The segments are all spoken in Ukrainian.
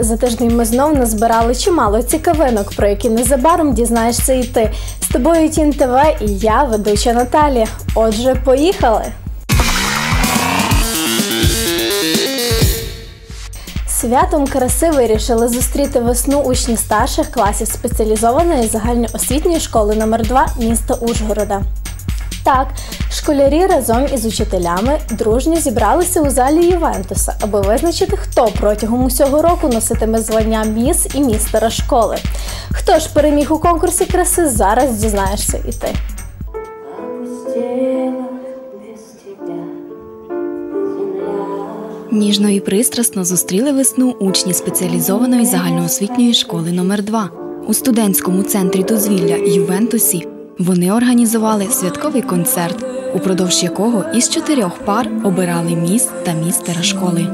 За тиждень ми знов назбирали чимало цікавинок, про які незабаром дізнаєшся і ти. З тобою Тін ТВ і я, ведуча Наталія. Отже, поїхали! Святом краси вирішили зустріти весну учні старших класів спеціалізованої загальноосвітньої школи номер 2 міста Ужгорода. Так, школярі разом із учителями дружньо зібралися у залі Ювентуса, аби визначити, хто протягом усього року носитиме звання міс і містера школи. Хто ж переміг у конкурсі краси, зараз дізнаєшся і ти. Ніжно і пристрасно зустріли весну учні спеціалізованої загальноосвітньої школи номер 2 у студентському центрі дозвілля Ювентусі. Вони організували святковий концерт, упродовж якого із чотирьох пар обирали міс та містера школи.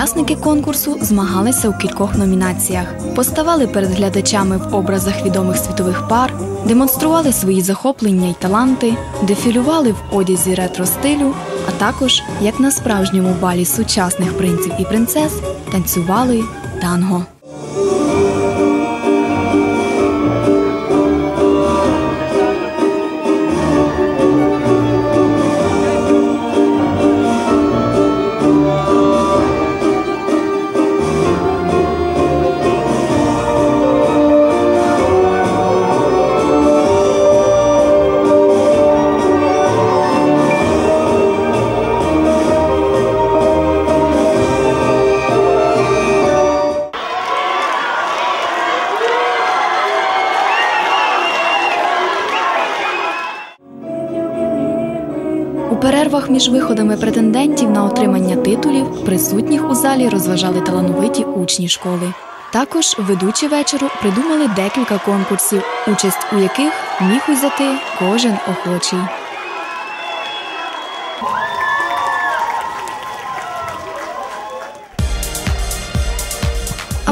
Учасники конкурсу змагалися у кількох номінаціях, поставали перед глядачами в образах відомих світових пар, демонстрували свої захоплення й таланти, дефілювали в одязі ретро стилю, а також, як на справжньому балі сучасних принців і принцес, танцювали танго. Перервах між виходами претендентів на отримання титулів присутніх у залі розважали талановиті учні школи. Також ведучі вечору придумали декілька конкурсів, участь у яких міг узяти кожен охочий.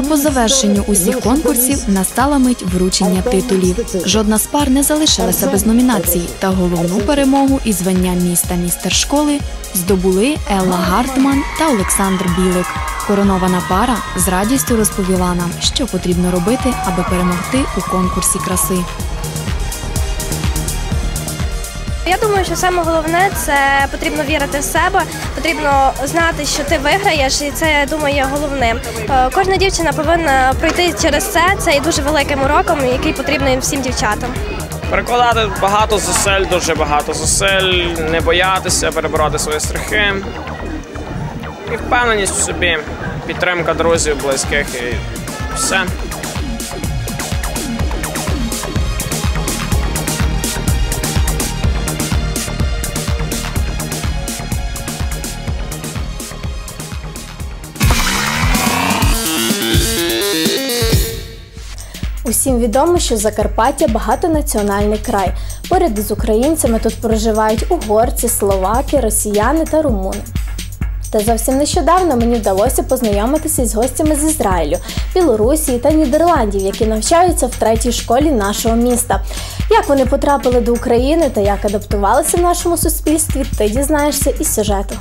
По завершенню усіх конкурсів настала мить вручення титулів. Жодна з пар не залишилася без номінацій, та головну перемогу і звання міста містер школи здобули Елла Гартман та Олександр Білик. Коронована пара з радістю розповіла нам, що потрібно робити, аби перемогти у конкурсі краси. Я думаю, що саме головне це потрібно вірити в себе, потрібно знати, що ти виграєш, і це я думаю є головним. Е, Кожна дівчина повинна пройти через це. Це є дуже великим уроком, який потрібен всім дівчатам. Перекладати багато зусиль, дуже багато зусиль, не боятися, перебороти свої страхи. І впевненість в собі, підтримка друзів, близьких і все. Усім відомо, що Закарпаття багатонаціональний край. Поряд із українцями тут проживають угорці, словаки, росіяни та румуни. Та зовсім нещодавно мені вдалося познайомитися з гостями з Ізраїлю, Білорусі та Нідерландів, які навчаються в третій школі нашого міста. Як вони потрапили до України та як адаптувалися в нашому суспільстві, ти дізнаєшся із сюжету.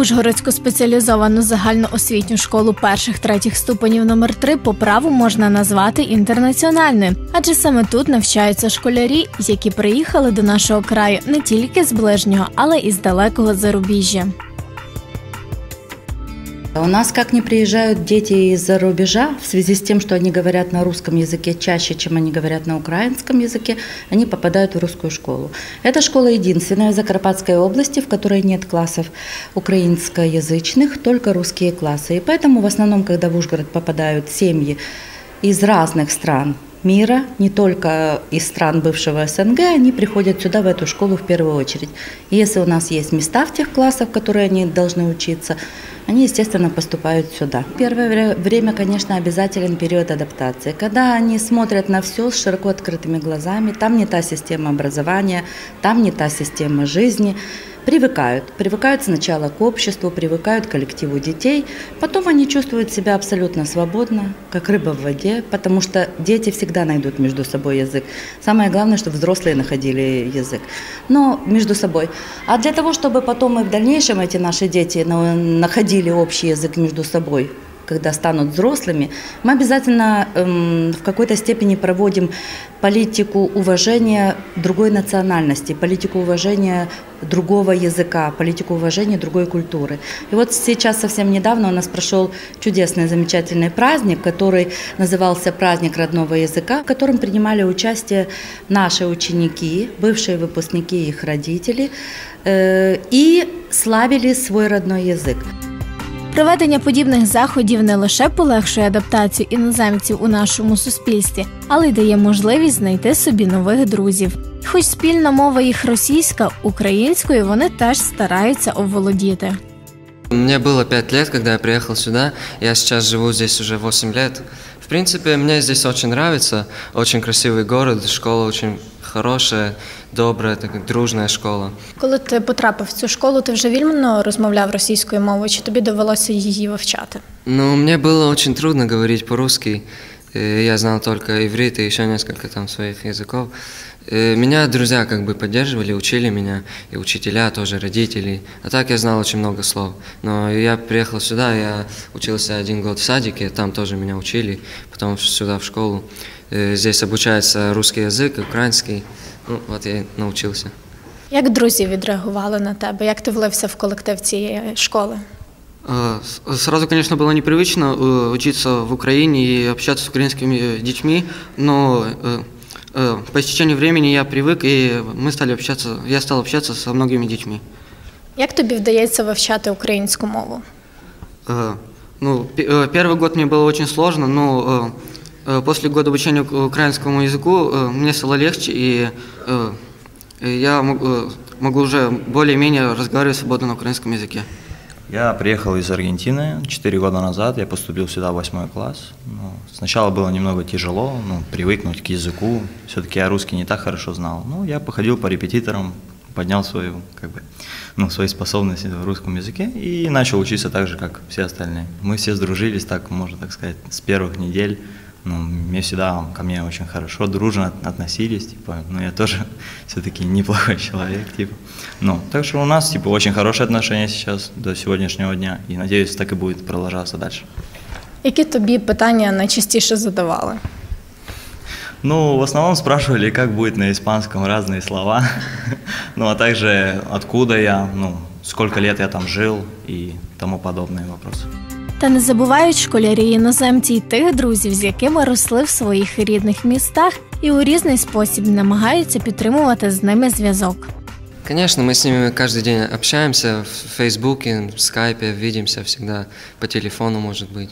Ужгородську спеціалізовану загальноосвітню школу перших третіх ступенів номер 3 по праву можна назвати інтернаціональною, адже саме тут навчаються школярі, які приїхали до нашого краю не тільки з ближнього, але і з далекого зарубіжжя. У нас как не приезжают дети из-за рубежа, в связи с тем, что они говорят на русском языке чаще, чем они говорят на украинском языке, они попадают в русскую школу. Эта школа единственная в Закарпатской области, в которой нет классов украинскоязычных, только русские классы. И поэтому в основном, когда в Ужгород попадают семьи из разных стран мира, не только из стран бывшего СНГ, они приходят сюда, в эту школу в первую очередь. И если у нас есть места в тех классах, в которые они должны учиться, они, естественно, поступают сюда. Первое вре- время, конечно, обязателен период адаптации, когда они смотрят на все с широко открытыми глазами, там не та система образования, там не та система жизни, привыкают. Привыкают сначала к обществу, привыкают к коллективу детей. Потом они чувствуют себя абсолютно свободно, как рыба в воде, потому что дети всегда найдут между собой язык. Самое главное, чтобы взрослые находили язык. Но между собой. А для того, чтобы потом и в дальнейшем эти наши дети на- находили общий язык между собой, когда станут взрослыми, мы обязательно эм, в какой-то степени проводим политику уважения другой национальности, политику уважения другого языка, политику уважения другой культуры. И вот сейчас совсем недавно у нас прошел чудесный, замечательный праздник, который назывался «Праздник родного языка», в котором принимали участие наши ученики, бывшие выпускники и их родители, э, и славили свой родной язык. Проведення подібних заходів не лише полегшує адаптацію іноземців у нашому суспільстві, але й дає можливість знайти собі нових друзів. Хоч спільна мова їх російська, українською вони теж стараються оволодіти. Мне было 5 лет, когда я приехал сюда. Я сейчас живу здесь уже 8 лет В принципе, мне здесь очень нравится. Очень красивый город, школа очень хорошая, добрая, такая дружная школа. Коли ти потрапив в цю школу, ти вже вільно розмовляв російською мовою, чи тобі довелося її вивчати? Но мне было очень трудно говорить по-русски. Э, Я знал только иврит и еще несколько там своих языков. Э, Меня друзья как бы поддерживали, учили меня, и учителя тоже, родители. А так я знал очень много слов. Но я приехал сюда, я учился один год в садике, там тоже меня учили, потом сюда в школу. Э, Здесь обучается русский язык, украинский. Ну, вот я и научился. Як друзі відреагували на тебе? Як ти влився в колектив цієї школи? Э, с- Сразу, конечно, было непривычно э, учиться в Украине и общаться с украинскими э, детьми, но э, э, по истечению времени я привык, и мы стали общаться, я стал общаться со многими детьми. Як тобі вдається вивчати українську мову? Э, Ну, пе- э, первый год мне было очень сложно, но э, э, после года обучения к- украинскому языку э, мне стало легче, и э, и я мог- э, могу уже более-менее разговаривать свободно на украинском языке. Я приехал из Аргентины 4 года назад, я поступил сюда в 8 класс. Ну, сначала было немного тяжело, ну, привыкнуть к языку, все-таки я русский не так хорошо знал. Ну, я походил по репетиторам, поднял свою, как бы, ну, свои способности в русском языке и начал учиться так же, как все остальные. Мы все сдружились, так можно так сказать, с первых недель Ну, мне всегда ко мне очень хорошо, дружно от- относились, типа, ну, я тоже все-таки неплохой человек, типа. Ну, так что у нас, типа, очень хорошие отношения сейчас до сегодняшнего дня, и надеюсь, так и будет продолжаться дальше. Які тобі питання найчастіше задавали? Ну, в основном спрашивали, как будет на испанском разные слова, ну, а также откуда я, ну, сколько лет я там жил и тому подобные вопросы. Та не забувають школярі іноземці й тих друзів, з якими росли в своїх рідних містах, і у різний спосіб намагаються підтримувати з ними зв'язок. Конечно, мы с ними каждый день общаемся в Фейсбуке, в Скайпе, видимся всегда, по телефону, может быть.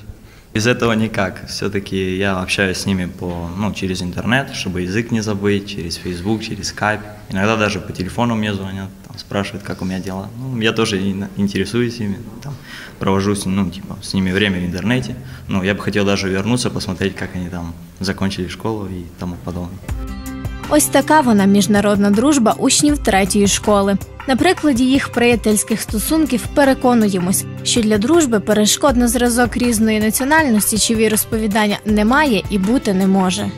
Без этого никак. Все-таки я общаюсь с ними по, ну, через интернет, чтобы язык не забыть, через Facebook, через Skype. Иногда даже по телефону мне звонят, там, спрашивают, как у меня дела. Ну, я тоже и на- интересуюсь ими, там, провожу с, ну, типа, с ними время в интернете. Ну, я бы хотел даже вернуться, посмотреть, как они там закончили школу и тому подобное. Ось така вона міжнародна дружба учнів третьої школи. На прикладі їх приятельських стосунків переконуємось, що для дружби перешкод на зразок різної національності чи віросповідання немає і бути не може.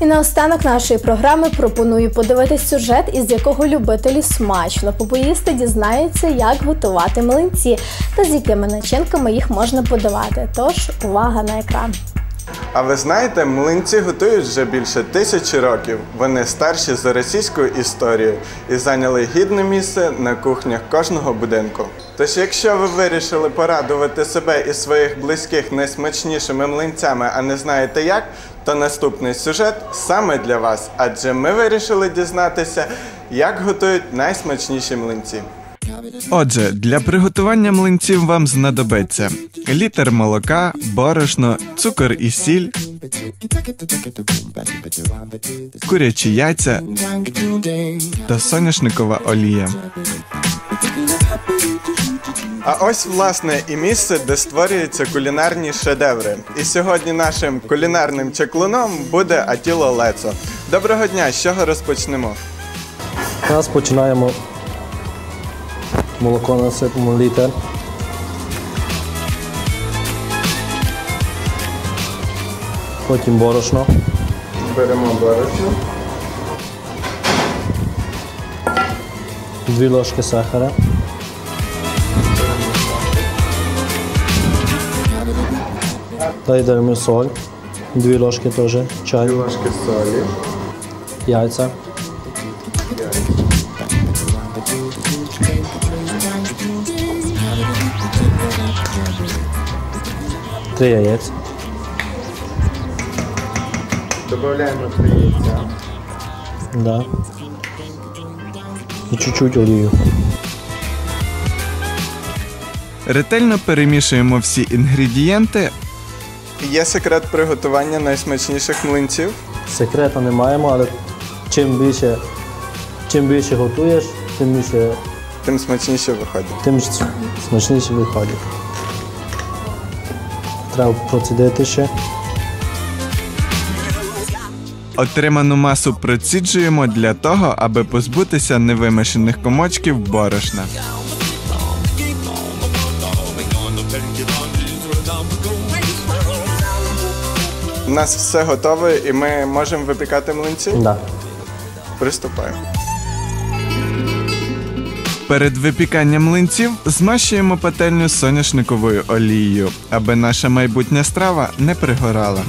І наостанок нашої програми пропоную подивитись сюжет, із якого любителі смачно попоїсти дізнаються, як готувати млинці та з якими начинками їх можна подавати. Тож увага на екран. А ви знаєте, млинці готують вже більше тисячі років. Вони старші за російською історією і зайняли гідне місце на кухнях кожного будинку. Тож, якщо ви вирішили порадувати себе і своїх близьких найсмачнішими млинцями, а не знаєте як, то наступний сюжет саме для вас, адже ми вирішили дізнатися, як готують найсмачніші млинці. Отже, для приготування млинців вам знадобиться літр молока, борошно, цукор і сіль, курячі яйця та соняшникова олія. А ось власне і місце, де створюються кулінарні шедеври. І сьогодні нашим кулінарним чаклуном буде Атіло Лецо. Доброго дня! З чого розпочнемо? Зараз починаємо молоко насипемо літр. Потім борошно. Беремо борошно. Дві ложки сахара. Додаємо соль. Дві ложки теж. Чай. Дві ложки солі. Яйця. Три яєць. Додаємо три яйця. Да. І чуть-чуть олію. Ретельно перемішуємо всі інгредієнти. Є секрет приготування найсмачніших млинців. Секрета не маємо, але чим більше, чим більше готуєш, тим більше, Тим смачніше виходить. тим смачніше виходить. Треба процідити ще. Отриману масу проціджуємо для того, аби позбутися невимішаних комочків борошна. У нас все готове і ми можемо випікати млинці? Да. Приступаємо. Перед випіканням млинців змащуємо пательню соняшниковою олією, аби наша майбутня страва не пригорала.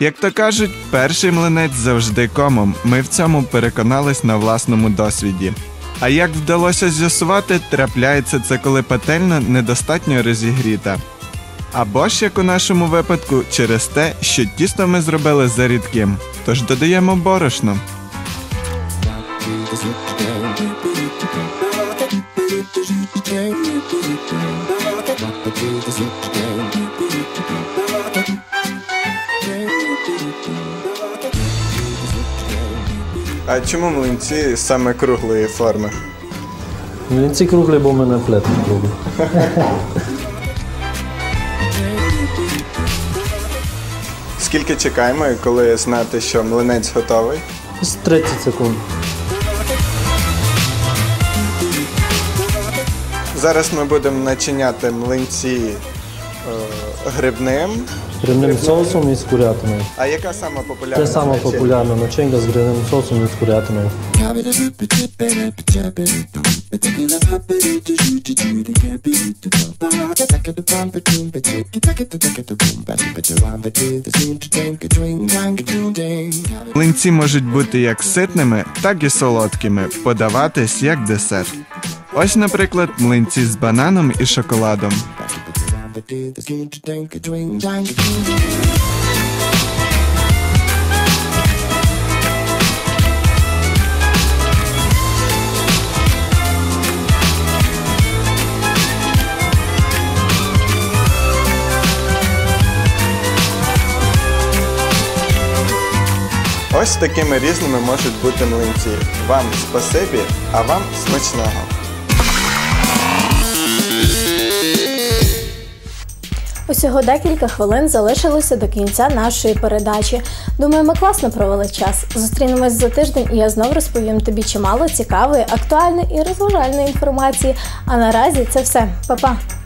Як то кажуть, перший млинець завжди комом. Ми в цьому переконались на власному досвіді. А як вдалося з'ясувати, трапляється це, коли пательня недостатньо розігріта. Або ж, як у нашому випадку, через те, що тісто ми зробили зарідким. Тож додаємо борошно. А чому млинці саме круглої форми? Млинці круглі, бо в мене плетки круглі. Скільки чекаємо і коли знати, що млинець готовий? З 30 секунд. Зараз ми будемо начиняти млинці е, грибним. Грибним соусом і з курятиною. А яка сама популярна? Це саме начинка? популярна начинка з грибним соусом і з курятиною. Млинці можуть бути як ситними, так і солодкими, подаватись як десерт. Ось, наприклад, млинці з бананом і шоколадом. Ось такими різними можуть бути млинці. Вам спасибі, а вам смачного. Усього декілька хвилин залишилося до кінця нашої передачі. Думаю, ми класно провели час. Зустрінемось за тиждень, і я знову розповім тобі чимало цікавої, актуальної і розважальної інформації. А наразі це все. Па-па!